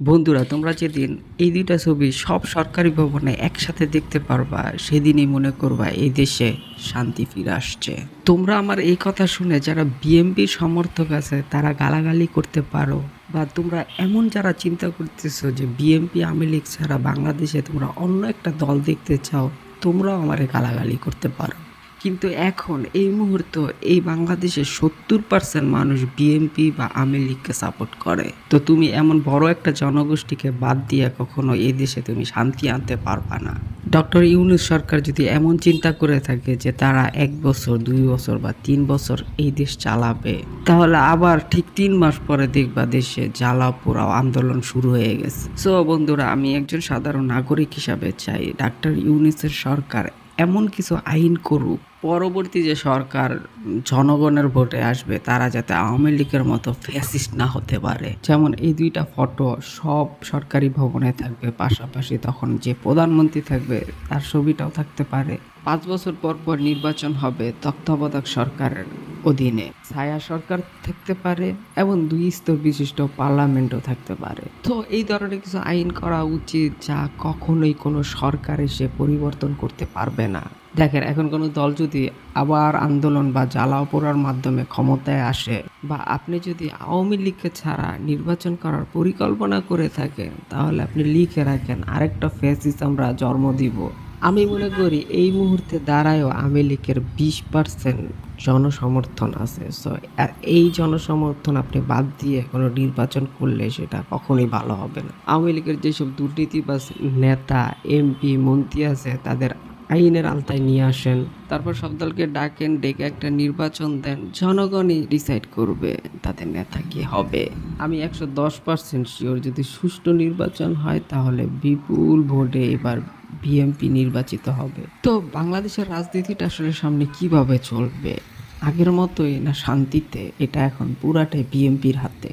বন্ধুরা, তোমরা যেদিন এই দুইটা ছবি সব সরকারি ভবনে একসাথে দেখতে পারবা, সেদিনই মনে করবা এই দেশে শান্তি ফিরে আসছে। তোমরা আমার এই কথা শুনে যারা বিএমপি সমর্থক আছে, তারা গালাগালি করতে পারো, বা তোমরা এমন যারা চিন্তা করতেছো যে বিএমপি আওয়ামী লীগ ছাড়া বাংলাদেশে তোমরা অন্য একটা দল দেখতে চাও, তোমরাও আমারে গালাগালি করতে পারো। কিন্তু এখন এই মুহূর্ত এই বাংলাদেশে সত্তর পার্সেন্ট মানুষ বিএনপি বা আওয়ামী লীগকে সাপোর্ট করে। তো তুমি এমন বড় একটা জনগোষ্ঠীকে বাদ দিয়ে কখনো এই দেশে তুমি শান্তি আনতে পারবা না। ডক্টর ইউনুস সরকার যদি এমন চিন্তা করে থাকে যে তারা এক বছর, দুই বছর বা তিন বছর এই দেশ চালাবে, তাহলে আবার ঠিক তিন মাস পরে দেখবা দেশে জ্বালা পোড়াও আন্দোলন শুরু হয়ে গেছে। সো বন্ধুরা, আমি একজন সাধারণ নাগরিক হিসাবে চাই। ডাক্তার ইউনুসের সরকার এমন কিছু আইন করুক। পরবর্তী যে সরকার জনগণের ভোটে আসবে, তারা যাতে আওয়ামী লীগের মতো ফ্যাসিস্ট না হতে পারে। যেমন এই দুইটা ফটো সব সরকারি ভবনে থাকবে, পাশাপাশি তখন যে প্রধানমন্ত্রী থাকবে, তার ছবিটাও থাকতে পারে। পাঁচ বছর পর পর নির্বাচন হবে তত্ত্বাবধায়ক সরকারের। অধীনে। ছায়া সরকার থাকতে পারে এবং দুই স্তর বিশিষ্ট পার্লামেন্টও থাকতে পারে। তো এই ধরনের কিছু আইন করা উচিত যা কখনোই কোনো সরকার এসে পরিবর্তন করতে পারবে না। দেখেন, এখন কোনো দল যদি আবার আন্দোলন বা জ্বালাও পোড়ার মাধ্যমে ক্ষমতায় আসে বা আপনি যদি আওয়ামী লীগকে ছাড়া নির্বাচন করার পরিকল্পনা করে থাকেন, তাহলে আপনি লিখে রাখেন আরেকটা ফেসিস আমরা জন্ম দিব। আমি মনে করি এই মুহূর্তে দাঁড়ায়ও আওয়ামী লীগের বিশ পার্সেন্ট জনসমর্থন আছে। সো এই জনসমর্থন আপনি বাদ দিয়ে কোনো নির্বাচন করলে সেটা কখনোই ভালো হবে না। আওয়ামী লীগের যেসব দুর্নীতিবাজ নেতা, এমপি, মন্ত্রী আছে, তাদের আইনের আলতায় নিয়ে আসেন। তারপর সব দলকে ডাকেন, ডেকে একটা নির্বাচন দেন, জনগণই ডিসাইড করবে তাদের নেতা কি হবে। আমি একশো দশ পার্সেন্ট শিওর যদি সুষ্ঠু নির্বাচন হয়, তাহলে বিপুল ভোটে এবার বিএমপি নির্বাচিত হবে। তো বাংলাদেশের রাজনীতিটা আসলে সামনে কীভাবে চলবে? আগের মতোই না শান্তিতে? এটা এখন পুরাটাই বিএমপির হাতে।